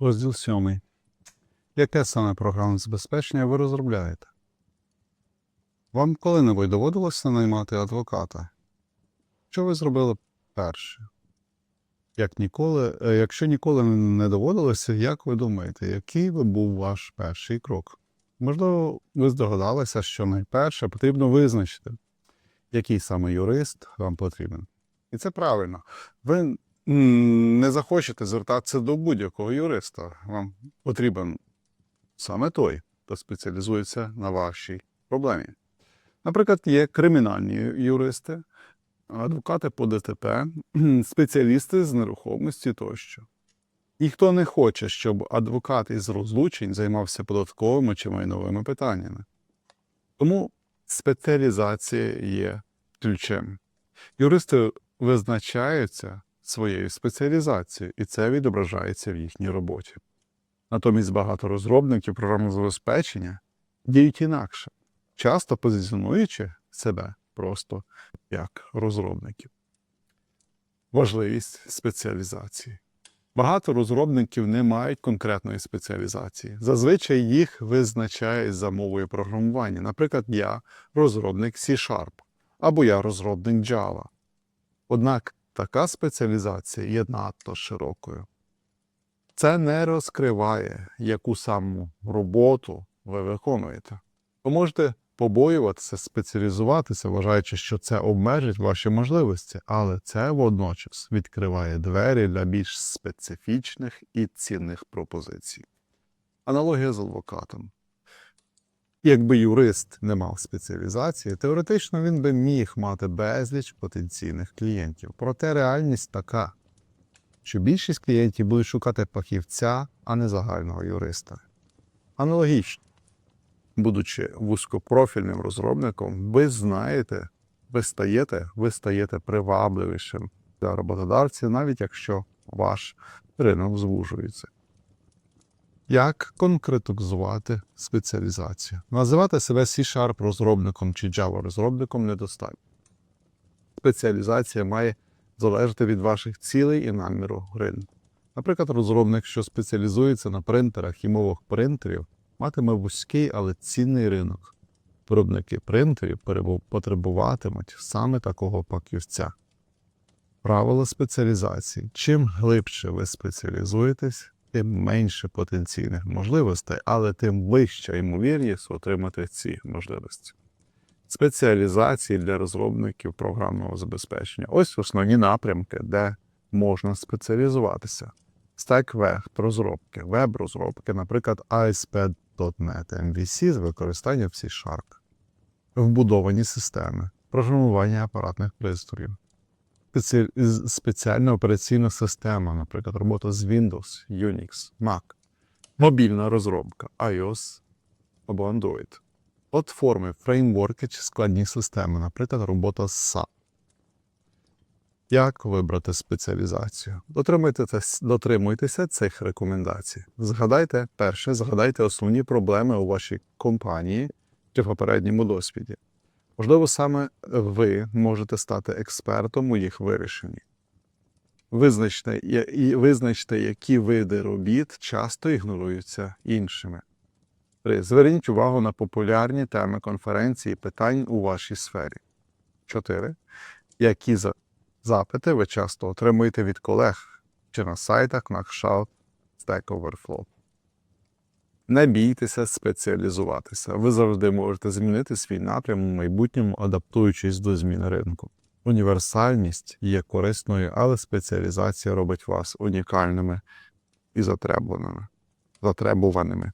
Розділ 7. Яке саме програмне забезпечення ви розробляєте? Вам коли-небудь доводилося наймати адвоката? Що ви зробили перше? Як ніколи, е, якщо ніколи не доводилося, як ви думаєте, який би був ваш перший крок? Можливо, ви здогадалися, що найперше потрібно визначити, який саме юрист вам потрібен. І це правильно. Ви не захочете звертатися до будь-якого юриста. Вам потрібен саме той, хто спеціалізується на вашій проблемі. Наприклад, є кримінальні юристи, адвокати по ДТП, спеціалісти з нерухомості тощо. Ніхто не хоче, щоб адвокат із розлучень займався податковими чи майновими питаннями. Тому спеціалізація є ключем. Юристи визначаються своєю спеціалізацією, і це відображається в їхній роботі. Натомість багато розробників програмного забезпечення діють інакше, часто позиціонуючи себе просто як розробників. Важливість спеціалізації. Багато розробників не мають конкретної спеціалізації. Зазвичай їх визначають за мовою програмування. Наприклад, я розробник C-Sharp або я розробник Java. Однак така спеціалізація є надто широкою. Це не розкриває, яку саму роботу ви виконуєте. Ви можете побоюватися, спеціалізуватися, вважаючи, що це обмежить ваші можливості, але це водночас відкриває двері для більш специфічних і цінних пропозицій. Аналогія з адвокатом. Якби юрист не мав спеціалізації, теоретично він би міг мати безліч потенційних клієнтів. Проте реальність така, що більшість клієнтів будуть шукати фахівця, а не загального юриста. Аналогічно, будучи вузькопрофільним розробником, ви знаєте, ви стаєте, ви стаєте привабливішим для роботодавців, навіть якщо ваш ринок звужується. Як конкретизувати спеціалізацію? Називати себе C-Sharp розробником чи Java розробником недостатньо. Спеціалізація має залежати від ваших цілей і наміру ринку. Наприклад, розробник, що спеціалізується на принтерах і мовах принтерів, матиме вузький, але цінний ринок. Виробники принтерів потребуватимуть саме такого фахівця. Правило спеціалізації. Чим глибше ви спеціалізуєтесь, тим менше потенційних можливостей, але тим вища ймовірність отримати ці можливості. Спеціалізації для розробників програмного забезпечення. Ось основні напрямки, де можна спеціалізуватися. Стек розробки, веб-розробки, наприклад, ASP.NET MVC з використанням C-Sharp. Вбудовані системи, програмування апаратних пристроїв, спеціальна операційна система, наприклад, робота з Windows, Unix, Mac, мобільна розробка, iOS або Android, платформи, фреймворки чи складні системи, наприклад, робота з SAP. Як вибрати спеціалізацію? Дотримуйтеся, цих рекомендацій. Згадайте перше, згадайте основні проблеми у вашій компанії чи в попередньому досвіді. Можливо, саме ви можете стати експертом у їх вирішенні. Визначте, і визначте, які види робіт часто ігноруються іншими. Три. Зверніть увагу на популярні теми конференцій і питань у вашій сфері. 4. Які запити ви часто отримуєте від колег чи на сайтах на кшталт Stack Overflow. Не бійтеся спеціалізуватися. Ви завжди можете змінити свій напрям у майбутньому, адаптуючись до змін ринку. Універсальність є корисною, але спеціалізація робить вас унікальними і затребуваними. затребуваними.